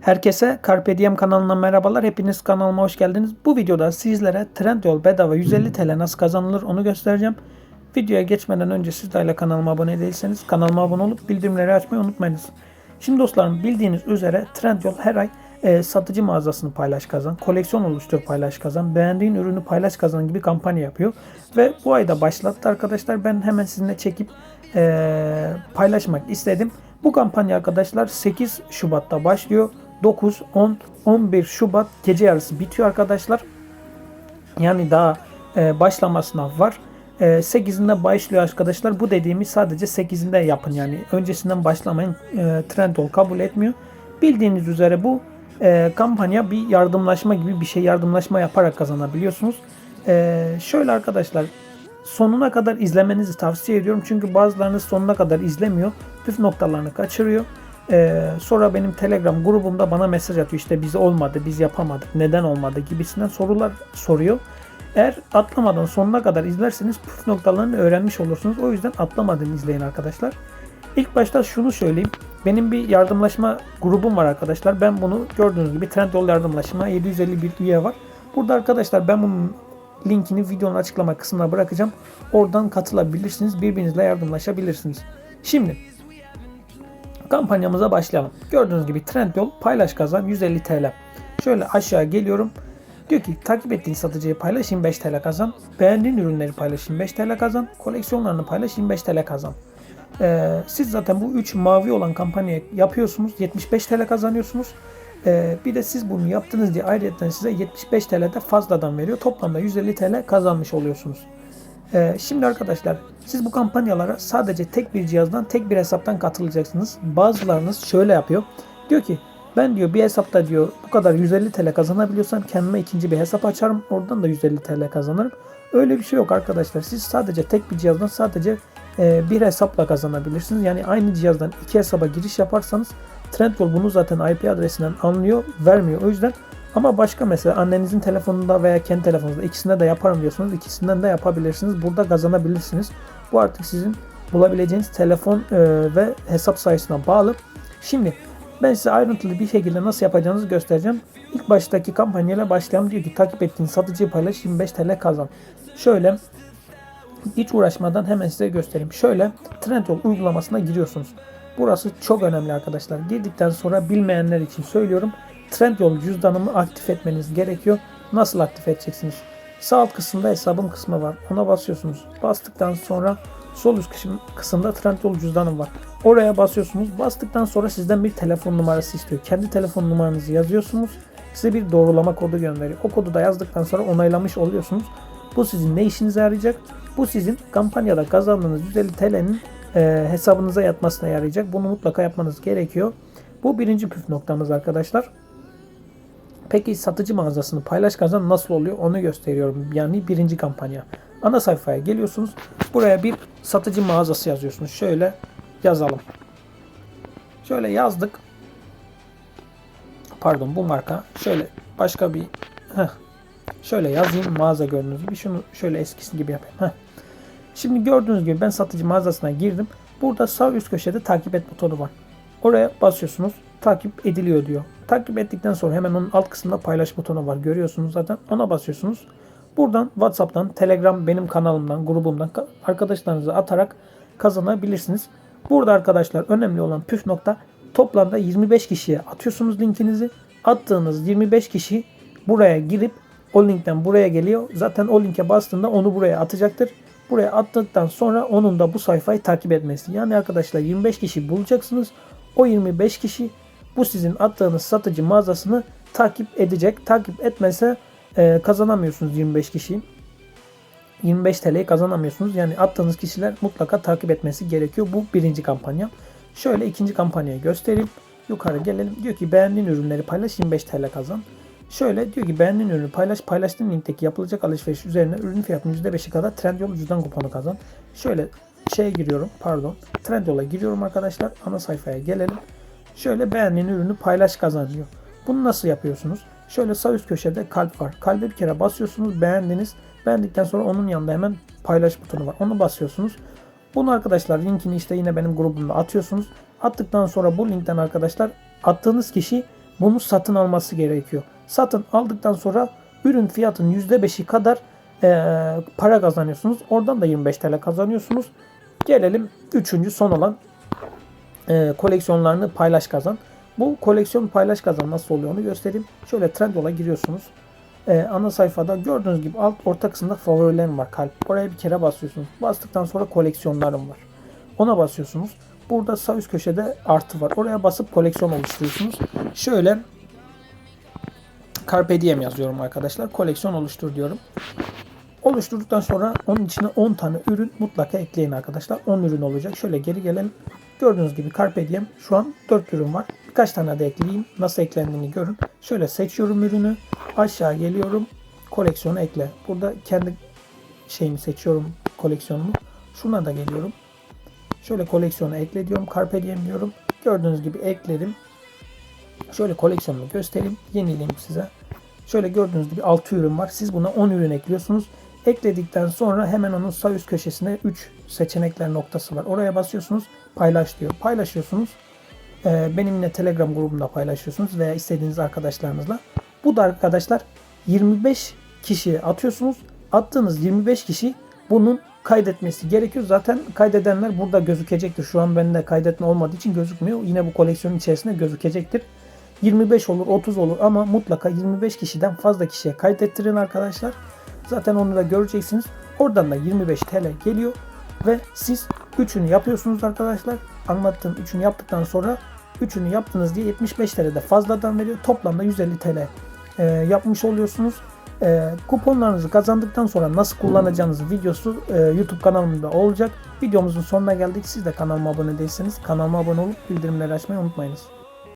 Herkese Carpe Diem kanalından merhabalar. Hepiniz kanalıma hoş geldiniz. Bu videoda sizlere Trendyol bedava 150 TL nasıl kazanılır onu göstereceğim. Videoya geçmeden önce siz de kanalıma abone değilseniz kanalıma abone olup bildirimleri açmayı unutmayınız. Şimdi dostlarım bildiğiniz üzere Trendyol her ay e, satıcı mağazasını paylaş kazan, koleksiyon oluştur paylaş kazan, beğendiğin ürünü paylaş kazan gibi kampanya yapıyor. Ve bu ayda başlattı arkadaşlar. Ben hemen sizinle çekip e, paylaşmak istedim. Bu kampanya arkadaşlar 8 Şubat'ta başlıyor. 9, 10, 11 Şubat gece yarısı bitiyor arkadaşlar. Yani daha e, başlamasına var. E, 8'inde başlıyor arkadaşlar. Bu dediğimi sadece 8'inde yapın yani. Öncesinden başlamayın. E, Trendyol kabul etmiyor. Bildiğiniz üzere bu e, kampanya bir yardımlaşma gibi bir şey. Yardımlaşma yaparak kazanabiliyorsunuz. E, şöyle arkadaşlar sonuna kadar izlemenizi tavsiye ediyorum. Çünkü bazılarınız sonuna kadar izlemiyor. Püf noktalarını kaçırıyor. Ee, sonra benim Telegram grubumda bana mesaj atıyor. İşte biz olmadı, biz yapamadık, neden olmadı gibisinden sorular soruyor. Eğer atlamadan sonuna kadar izlerseniz püf noktalarını öğrenmiş olursunuz. O yüzden atlamadan izleyin arkadaşlar. İlk başta şunu söyleyeyim. Benim bir yardımlaşma grubum var arkadaşlar. Ben bunu gördüğünüz gibi Trendyol yardımlaşma 751 üye var. Burada arkadaşlar ben bunun linkini videonun açıklama kısmına bırakacağım. Oradan katılabilirsiniz. Birbirinizle yardımlaşabilirsiniz. Şimdi kampanyamıza başlayalım. Gördüğünüz gibi Trendyol paylaş kazan 150 TL. Şöyle aşağı geliyorum. Diyor ki takip ettiğin satıcıyı paylaş 25 TL kazan. Beğendiğin ürünleri paylaş 25 TL kazan. Koleksiyonlarını paylaş 25 TL kazan. Ee, siz zaten bu 3 mavi olan kampanyayı yapıyorsunuz. 75 TL kazanıyorsunuz. Ee, bir de siz bunu yaptınız diye ayrıca size 75 TL de fazladan veriyor. Toplamda 150 TL kazanmış oluyorsunuz. Ee, şimdi arkadaşlar siz bu kampanyalara sadece tek bir cihazdan tek bir hesaptan katılacaksınız. Bazılarınız şöyle yapıyor. Diyor ki ben diyor bir hesapta diyor bu kadar 150 TL kazanabiliyorsam kendime ikinci bir hesap açarım. Oradan da 150 TL kazanırım. Öyle bir şey yok arkadaşlar. Siz sadece tek bir cihazdan sadece e, bir hesapla kazanabilirsiniz. Yani aynı cihazdan iki hesaba giriş yaparsanız Trendyol bunu zaten IP adresinden anlıyor, vermiyor. O yüzden ama başka mesela annenizin telefonunda veya kendi telefonunuzda ikisinde de yaparım diyorsunuz. ikisinden de yapabilirsiniz. Burada kazanabilirsiniz. Bu artık sizin bulabileceğiniz telefon e, ve hesap sayısına bağlı. Şimdi ben size ayrıntılı bir şekilde nasıl yapacağınızı göstereceğim. İlk baştaki kampanyayla başlayalım. Diyor ki takip ettiğin satıcıyı paylaş 25 TL kazan. Şöyle hiç uğraşmadan hemen size göstereyim. Şöyle Trendyol uygulamasına giriyorsunuz. Burası çok önemli arkadaşlar. Girdikten sonra bilmeyenler için söylüyorum. Trendyol cüzdanımı aktif etmeniz gerekiyor. Nasıl aktif edeceksiniz? Sağ alt kısımda hesabım kısmı var. Ona basıyorsunuz. Bastıktan sonra sol üst kısımda Trendyol cüzdanım var. Oraya basıyorsunuz. Bastıktan sonra sizden bir telefon numarası istiyor. Kendi telefon numaranızı yazıyorsunuz. Size bir doğrulama kodu gönderiyor. O kodu da yazdıktan sonra onaylamış oluyorsunuz. Bu sizin ne işinize yarayacak? Bu sizin kampanyada kazandığınız 150 TL'nin e, hesabınıza yatmasına yarayacak. Bunu mutlaka yapmanız gerekiyor. Bu birinci püf noktamız arkadaşlar. Peki satıcı mağazasını paylaş kazan nasıl oluyor onu gösteriyorum. Yani birinci kampanya. Ana sayfaya geliyorsunuz. Buraya bir satıcı mağazası yazıyorsunuz. Şöyle yazalım. Şöyle yazdık. Pardon bu marka. Şöyle başka bir heh. Şöyle yazayım mağaza gördüğünüz gibi. Şunu şöyle eskisi gibi yapayım. Heh. Şimdi gördüğünüz gibi ben satıcı mağazasına girdim. Burada sağ üst köşede takip et butonu var. Oraya basıyorsunuz. Takip ediliyor diyor. Takip ettikten sonra hemen onun alt kısmında paylaş butonu var. Görüyorsunuz zaten. Ona basıyorsunuz. Buradan WhatsApp'tan, Telegram benim kanalımdan, grubumdan arkadaşlarınıza atarak kazanabilirsiniz. Burada arkadaşlar önemli olan püf nokta toplamda 25 kişiye atıyorsunuz linkinizi. Attığınız 25 kişi buraya girip o linkten buraya geliyor. Zaten o linke bastığında onu buraya atacaktır. Buraya attıktan sonra onun da bu sayfayı takip etmesi. Yani arkadaşlar 25 kişi bulacaksınız. O 25 kişi bu sizin attığınız satıcı mağazasını takip edecek. Takip etmese e, kazanamıyorsunuz 25 kişi. 25 TL'yi kazanamıyorsunuz. Yani attığınız kişiler mutlaka takip etmesi gerekiyor. Bu birinci kampanya. Şöyle ikinci kampanyayı göstereyim. Yukarı gelelim. Diyor ki beğendiğin ürünleri paylaş 25 TL kazan. Şöyle diyor ki beğendiğin ürünü paylaş. Paylaştığın linkteki yapılacak alışveriş üzerine ürün fiyatının %5'i kadar Trendyol cüzdan kuponu kazan. Şöyle şeye giriyorum pardon. Trendyol'a giriyorum arkadaşlar. Ana sayfaya gelelim. Şöyle beğendiğin ürünü paylaş kazanıyor. Bunu nasıl yapıyorsunuz? Şöyle sağ üst köşede kalp var. Kalbe bir kere basıyorsunuz. Beğendiniz. Beğendikten sonra onun yanında hemen paylaş butonu var. Onu basıyorsunuz. Bunu arkadaşlar linkini işte yine benim grubumda atıyorsunuz. Attıktan sonra bu linkten arkadaşlar attığınız kişi bunu satın alması gerekiyor. Satın aldıktan sonra ürün fiyatının %5'i kadar eee, para kazanıyorsunuz. Oradan da 25 TL kazanıyorsunuz. Gelelim üçüncü son olan eee, koleksiyonlarını paylaş kazan. Bu koleksiyon paylaş kazan nasıl oluyor onu göstereyim. Şöyle Trendyol'a giriyorsunuz. Eee, ana sayfada gördüğünüz gibi alt orta kısımda favorilerim var kalp. Oraya bir kere basıyorsunuz. Bastıktan sonra koleksiyonlarım var. Ona basıyorsunuz. Burada sağ üst köşede artı var. Oraya basıp koleksiyon oluşturuyorsunuz. Şöyle Carpe Diem yazıyorum arkadaşlar. Koleksiyon oluştur diyorum. Oluşturduktan sonra onun içine 10 tane ürün mutlaka ekleyin arkadaşlar. 10 ürün olacak. Şöyle geri gelelim. Gördüğünüz gibi Carpe Diem şu an 4 ürün var. Birkaç tane de ekleyeyim. Nasıl eklendiğini görün. Şöyle seçiyorum ürünü. Aşağı geliyorum. Koleksiyonu ekle. Burada kendi şeyimi seçiyorum koleksiyonumu. Şuna da geliyorum. Şöyle koleksiyonu ekle diyorum. Carpe Diem diyorum. Gördüğünüz gibi ekledim. Şöyle koleksiyonumu göstereyim. Yenileyim size. Şöyle gördüğünüz gibi 6 ürün var. Siz buna 10 ürün ekliyorsunuz. Ekledikten sonra hemen onun sağ üst köşesinde 3 seçenekler noktası var. Oraya basıyorsunuz. Paylaş diyor. Paylaşıyorsunuz. Ee, benimle Telegram grubumda paylaşıyorsunuz veya istediğiniz arkadaşlarınızla. Bu da arkadaşlar 25 kişiye atıyorsunuz. Attığınız 25 kişi bunun kaydetmesi gerekiyor. Zaten kaydedenler burada gözükecektir. Şu an bende kaydetme olmadığı için gözükmüyor. Yine bu koleksiyonun içerisinde gözükecektir. 25 olur, 30 olur ama mutlaka 25 kişiden fazla kişiye kaydettirin arkadaşlar. Zaten onu da göreceksiniz. Oradan da 25 TL geliyor ve siz üçünü yapıyorsunuz arkadaşlar. Anlattığım üçünü yaptıktan sonra üçünü yaptınız diye 75 TL de fazladan veriyor. Toplamda 150 TL e, yapmış oluyorsunuz. E, kuponlarınızı kazandıktan sonra nasıl kullanacağınız videosu e, YouTube kanalımda olacak. Videomuzun sonuna geldik. Siz de kanalıma abone değilseniz kanalıma abone olup bildirimleri açmayı unutmayınız.